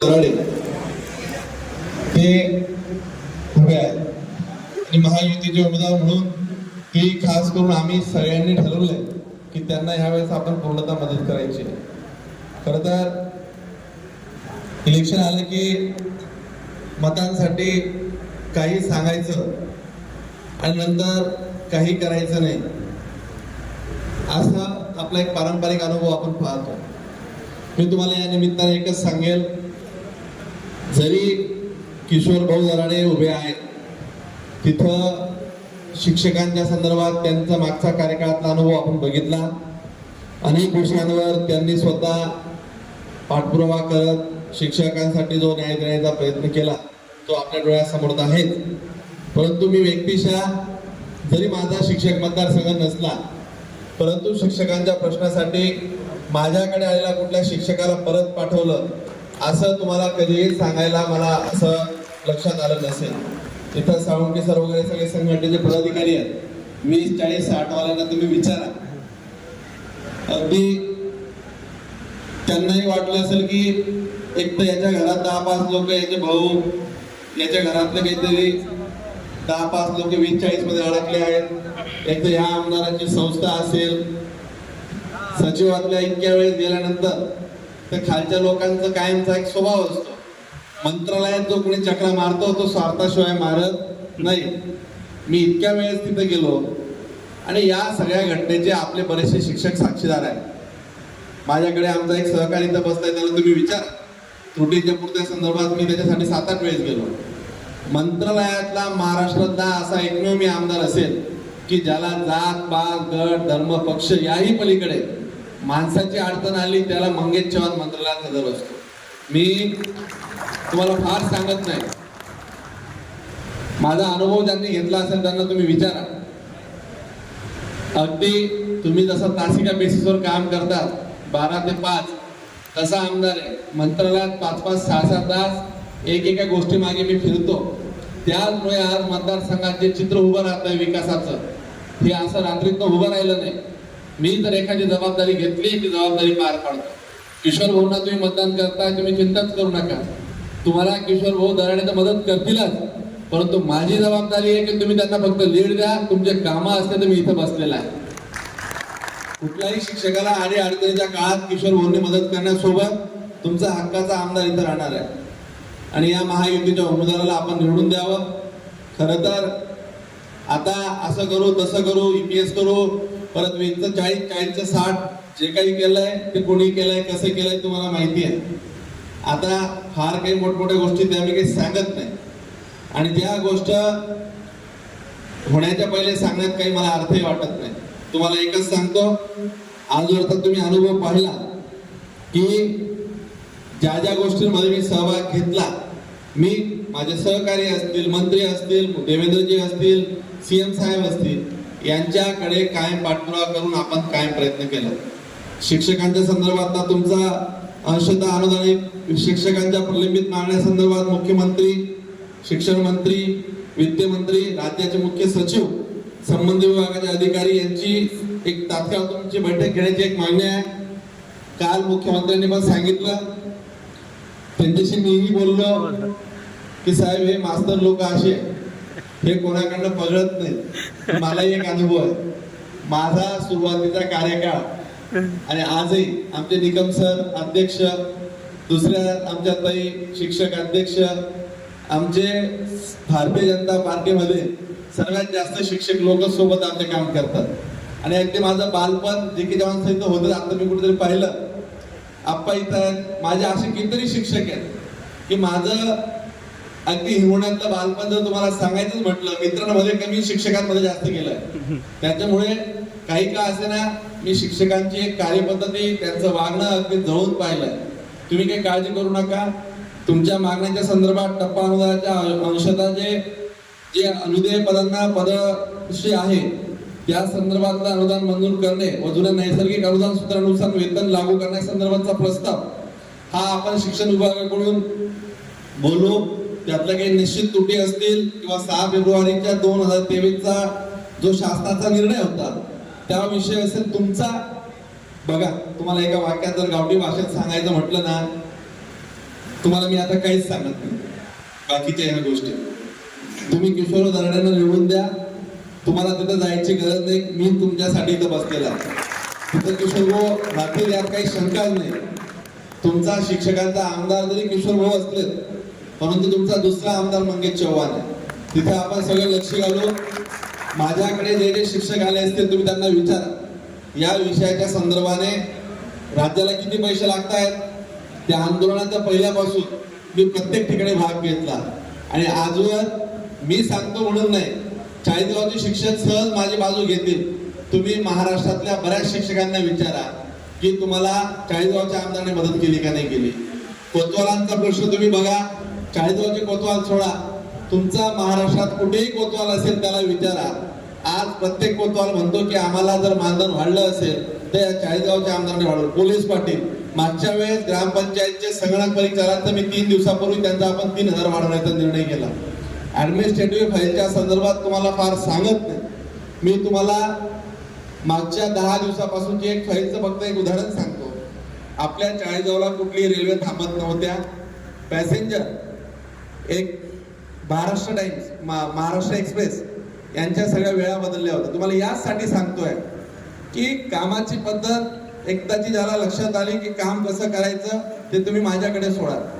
कराडे ते उभे आहेत. आणि महायुतीचे उमेदवार म्हणून ते खास करून आम्ही सगळ्यांनी ठरवलंय की त्यांना ह्यावेळेस आपण पूर्णतः मदत करायची खर तर इलेक्शन आलं की मतांसाठी काही सांगायचं आणि नंतर काही करायचं नाही. असा आपला एक पारंपरिक अनुभव आपण पाहतो. मी तुम्हाला या निमित्ताने एकच सांगेल. जरी किशोर भाऊ दराडे उभे आहेत तिथं शिक्षकांच्या संदर्भात त्यांचा मागचा कार्यकाळातला अनुभव आपण बघितला. अनेक विषयांवर त्यांनी स्वतः पाठपुरावा करत शिक्षकांसाठी जो न्याय देण्याचा प्रयत्न केला तो आपल्या डोळ्यासमोर आहेच. परंतु मी व्यक्तिशः जरी माझा शिक्षक मतदारसंघ नसला परंतु शिक्षकांच्या प्रश्नासाठी माझ्याकडे आलेल्या कुठल्या शिक्षकाला परत पाठवलं असं तुम्हाला कधीही सांगायला मला असं लक्षात आलं नसेल. इथं साळुंके सर वगैरे सगळे संघटनेचे पदाधिकारी आहेत. मी चाळीस साठ वाल्यांना तुम्ही विचारा. अगदी त्यांनाही वाटलं असेल की एक तर याच्या घरात दहा पाच लोक याचे भाऊ याच्या घरातले काहीतरी दहा पाच लोक वीस चाळीसमध्ये अडकले आहेत. एक तर ह्या आमदारांची संस्था असेल. सचिवातल्या इतक्या वेळेस गेल्यानंतर तर खालच्या लोकांचा कायमचा एक स्वभाव असतो. मंत्रालयात जो कोणी चक्रा मारतो तो स्वार्थाशिवाय मारत नाही. मी इतक्या वेळेस तिथे गेलो आणि या सगळ्या घटनेचे आपले बरेचसे शिक्षक साक्षीदार आहेत. माझ्याकडे आमचा एक सहकारी इथं बसलाय त्याला तुम्ही विचार. त्रुटीच्या पुरत्या संदर्भात मी त्याच्यासाठी सात आठ वेळेस गेलो. मंत्रालयातला महाराष्ट्रातला असा एकमेव मी आमदार असेल की ज्याला जात पात गट धर्म पक्ष याही पलीकडे माणसाची अडचण आली त्याला मंगेश चव्हाण मंत्रालयात हजर असतो. मी तुम्हाला फार सांगत नाही. माझा अनुभव ज्यांनी घेतला असेल त्यांना तुम्ही विचारा. अगदी तुम्ही जसं तासिका बेसिसवर काम करतात बारा ते पाच तसा आमदार आहे. मंत्रालयात पाच पाच सहा सहा तास एक एका गोष्टी मागे मी फिरतो. त्यामुळे आज मतदारसंघात जे चित्र उभं राहतंय विकासाचं हे असं रात्रीतनं उभं राहिलं नाही. मी जर एखादी जबाबदारी घेतली ती जबाबदारी पार पाडतो. किशोर भाऊंना तुम्ही मतदान करता तुम्ही चिंताच करू नका. तुम्हाला किशोर भाऊ दराने तर मदत करतीलच परंतु माझी जबाबदारी आहे की तुम्ही त्यांना फक्त लीड द्या तुमचे कामं असते तर मी इथं बसलेला आहे. कुठल्याही शिक्षकाला आणि अडचणीच्या काळात किशोर भाऊंनी मदत करण्यासोबत तुमचा हक्काचा आमदार इथं राहणार आहे. आणि या महायुतीच्या उमेदवाराला आपण निवडून द्यावं. खरं तर आता असं करू तसं करू ई पी एस करू परत वीसचं चाळीस चाळीसचं साठ जे काही केलंय ते कोणी केलंय कसं केलंय तुम्हाला माहिती आहे. आता फार काही मोठमोठ्या गोष्टी त्या काही सांगत नाही. आणि ज्या गोष्ट होण्याच्या पहिले सांगण्यात काही मला अर्थही वाटत नाही. तुम्हाला एकच सांगतो आजवर तर तुम्ही अनुभव पाहिला की ज्या ज्या गोष्टींमध्ये मी सहभाग घेतला मी माझे सहकारी असतील मंत्री असतील देवेंद्रजी असतील सीएम साहेब असतील यांच्याकडे कायम पाठपुरावा करून आपण कायम प्रयत्न केला. शिक्षकांच्या संदर्भात तुमचा अंशतः अनुदानित शिक्षकांच्या प्रलंबित मागण्यासंदर्भात मुख्यमंत्री शिक्षण मंत्री वित्तमंत्री राज्याचे मुख्य सचिव संबंधित विभागाचे अधिकारी यांची एक तात्काळ तुमची बैठक घेण्याची एक मागणी आहे. काल मुख्यमंत्र्यांनी पण सांगितलं. त्यांच्याशी मीही बोललो की साहेब हे मास्तर लोक असे हे कोणाकडनं पगळत नाही. मला एक अनुभव आहे. माझा सुरुवातीचा कार्यकाळ आणि आजही आमचे निकम सर अध्यक्ष दुसऱ्या आमच्या ताई शिक्षक अध्यक्ष आमचे भारतीय जनता पार्टीमध्ये सगळ्यात जास्त शिक्षक लोक सोबत आमचे काम करतात. आणि अगदी माझं बालपण जे की जेव्हा इथं होतं आता मी कुठेतरी पाहिलं. आप्पा इथं आहेत. माझे असे कितीतरी शिक्षक आहेत की माझं अगदी हिरवण्यातलं बालपण जर तुम्हाला सांगायचंच म्हटलं मित्रांमध्ये कमी शिक्षकांमध्ये जास्त केलंय त्याच्यामुळे काही का असे ना मी शिक्षकांची एक कार्यपद्धती त्यांचं वागणं अगदी जवळून पाहिलंय. तुम्ही काही काळजी करू नका. तुमच्या मागण्याच्या संदर्भात टप्पा अनुदानाच्या अंशता जे जे अनुदेय पदांना पदश्री आहे त्या संदर्भातलं अनुदान मंजूर करणे व जुन्या नैसर्गिक अनुदान सूत्रानुसार वेतन लागू करण्यासंदर्भातचा प्रस्ताव हा आपण शिक्षण विभागाकडून बोलू. त्यातल्या काही निश्चित त्रुटी असतील किंवा सहा फेब्रुवारीच्या दोन हजार तेवीसचा जो शासनाचा निर्णय होता त्या विषय असेल तुमचा बघा तुम्हाला एका वाक्यात जर गावठी भाषेत सांगायचं म्हटलं ना तुम्हाला मी आता काहीच सांगत नाही. बाकीच्या ह्या गोष्टी. तुम्ही किशोर दरड्यांना निवडून द्या. तुम्हाला तिथं जायची गरज नाही. मी तुमच्यासाठी इथं बसलेला तिथं किशोर भाऊ राहतील यात काही शंकाच नाही. तुमचा शिक्षकांचा आमदार जरी किशोर भाऊ असले परंतु तुमचा दुसरा आमदार मंगेश चव्हाण आहे तिथे आपण सगळे लक्ष घालू माझ्याकडे जे जे शिक्षक आले असतील तुम्ही त्यांना विचारा. या विषयाच्या संदर्भाने राज्याला किती पैसे लागत आहेत त्या आंदोलनाच्या पहिल्यापासून मी प्रत्येक ठिकाणी भाग घेतला. आणि आजवर मी सांगतो म्हणून नाही चाळीसगावचे शिक्षक सहज माझी बाजू घेतील. तुम्ही महाराष्ट्रातल्या बऱ्याच शिक्षकांना विचारा की तुम्हाला चाळीसगावच्या आमदाराने मदत केली का नाही केली? कोतवालांचा प्रश्न तुम्ही बघा. चाळीसगावचे कोतवाल सोडा. तुमचा महाराष्ट्रात कुठेही कोतवाल असेल त्याला विचारा. आज प्रत्येक कोतवाल म्हणतो की आम्हाला जर मानधन वाढलं असेल तर या चाळीसगावच्या आमदाराने वाढलं पोलीस पाटील मागच्या वेळेस ग्रामपंचायतचे संगणक तर मी तीन दिवसापूर्वी त्यांचा आपण तीन हजार वाढवण्याचा निर्णय केला. ऍडमिनिस्ट्रेटिव्ह फाईलच्या संदर्भात तुम्हाला फार सांगत नाही. मी तुम्हाला मागच्या दहा दिवसापासूनची एक फाईलचं फक्त एक उदाहरण सांगतो. आपल्या चाळीसगावला कुठली रेल्वे थांबत नव्हत्या. पॅसेंजर एक महाराष्ट्र टाइम्स मा- महाराष्ट्र एक्सप्रेस यांच्या सगळ्या वेळा बदलल्या होत्या. तुम्हाला याचसाठी सांगतोय की कामाची पद्धत एकदाची ज्याला लक्षात आली की काम कसं करायचं ते तुम्ही माझ्याकडे सोडा.